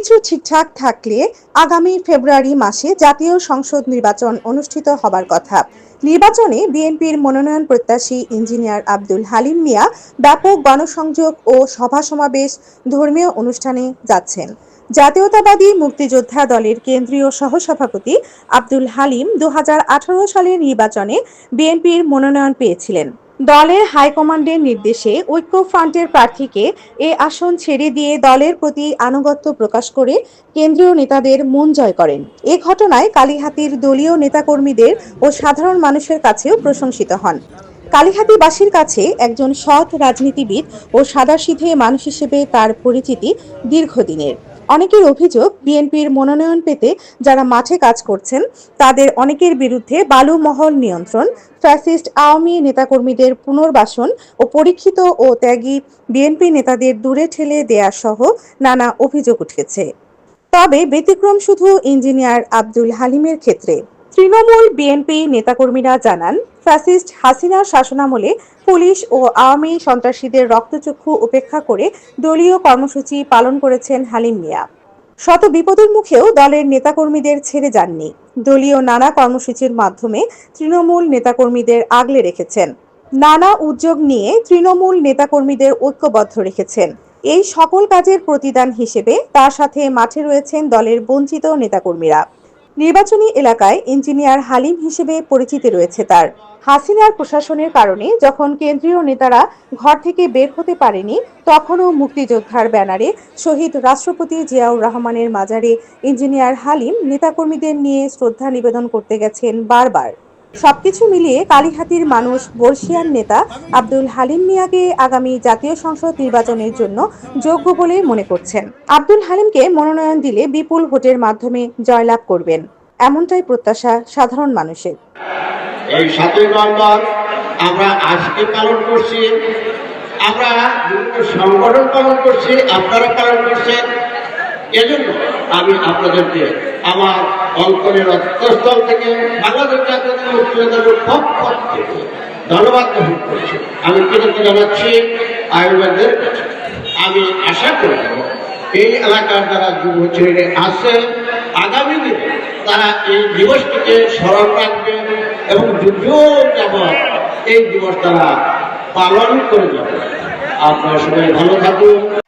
সবকিছু ঠিকঠাক থাকলে আগামী ফেব্রুয়ারি মাসে জাতীয় সংসদ নির্বাচন অনুষ্ঠিত হবার কথা। নির্বাচনে বিএনপির মনোনয়ন প্রত্যাশী ইঞ্জিনিয়ার আব্দুল হালিম মিয়া ব্যাপক গণসংযোগ ও সভা সমাবেশ ধর্মীয় অনুষ্ঠানে যাচ্ছেন। জাতীয়তাবাদী মুক্তিযোদ্ধা দলের কেন্দ্রীয় সহসভাপতি আব্দুল হালিম দু হাজার আঠারো সালের নির্বাচনে বিএনপির মনোনয়ন পেয়েছিলেন। দলের হাইকমান্ডের নির্দেশে ঐক্য ফ্রন্টের প্রার্থীকে এ আসন ছেড়ে দিয়ে দলের প্রতি আনুগত্য প্রকাশ করে কেন্দ্রীয় নেতাদের মন জয় করেন। এ ঘটনায় কালীহাতির দলীয় নেতাকর্মীদের ও সাধারণ মানুষের কাছেও প্রশংসিত হন। কালীহাতিবাসীর কাছে একজন সৎ রাজনীতিবিদ ও সাদাসিধে মানুষ হিসেবে তার পরিচিতি দীর্ঘদিনের। অনেকের অভিযোগ, বিএনপির মনোনয়ন পেতে যারা মাঠে কাজ করছেন, তাদের অনেকের বিরুদ্ধে বালুমহল নিয়ন্ত্রণ, ফ্যাসিস্ট আওয়ামী নেতাকর্মীদের পুনর্বাসন ও পরীক্ষিত ও ত্যাগী বিএনপি নেতাদের দূরে ঠেলে দেয়া সহ নানা অভিযোগ উঠেছে। তবে ব্যতিক্রম শুধু ইঞ্জিনিয়ার আব্দুল হালিমের ক্ষেত্রে। তৃণমূল বিএনপি নেতাকর্মীরা জানান, ফ্যাসিস্ট হাসিনার শাসনামলে পুলিশ ও আওয়ামী সন্ত্রাসীদের রক্তচক্ষু উপেক্ষা করে দলীয় কর্মসূচি পালন করেছেন হালিম মিয়া। শত বিপদের মুখেও দলের নেতাকর্মীদের ছেড়ে যাননি। দলীয় নানা কর্মসূচির মাধ্যমে তৃণমূল নেতাকর্মীদের আগলে রেখেছেন। নানা উদ্যোগ নিয়ে তৃণমূল নেতাকর্মীদের ঐক্যবদ্ধ রেখেছেন। এই সকল কাজের প্রতিদান হিসেবে তার সাথে মাঠে রয়েছেন দলের বঞ্চিত নেতাকর্মীরা। নির্বাচনী এলাকায় ইঞ্জিনিয়ার হালিম হিসেবে পরিচিতি রয়েছে তার। হাসিনার প্রশাসনের কারণে যখন কেন্দ্রীয় নেতারা ঘর থেকে বের হতে পারেনি, তখনও মুক্তিযোদ্ধার ব্যানারে শহীদ রাষ্ট্রপতি জিয়াউর রহমানের মাজারে ইঞ্জিনিয়ার হালিম নেতাকর্মীদের নিয়ে শ্রদ্ধা নিবেদন করতে গেছেন বারবার। সবকিছু মিলিয়ে কালীহাতির মানুষ, বর্ষিয়ান নেতা আব্দুল হালিম মিয়াকে আগামী জাতীয় সংসদ নির্বাচনের জন্য যোগ্য বলে মনে করছেন। আব্দুল হালিমকে মনোনয়ন দিলে বিপুল ভোটের মাধ্যমে জয়লাভ করবেন। এমনটাই প্রত্যাশা সাধারণ মানুষের। এই সাতই নভেম্বর আমরা আজকে পালন করছি, আমরা সংগঠন পালন করছি, আপনারা পালন করছেন। এজন্য আমি আপনাদেরকে আমার অন্তরের অন্তঃস্থল থেকে বাংলাদেশ জাতীয় পক্ষ থেকে ধন্যবাদ গ্রহণ করছি। আমি কৃতজ্ঞ জানাচ্ছি আয়ুর্বেদের আমি আশা করব এই এলাকার যারা যুব ছেলে আছে, আগামী দিনে তারা এই দিবসটিকে স্মরণ রাখবে এবং যুদ্ধ যাবৎ এই দিবস তারা পালন করে যাবে। আপনারা সবাই ভালো থাকুন।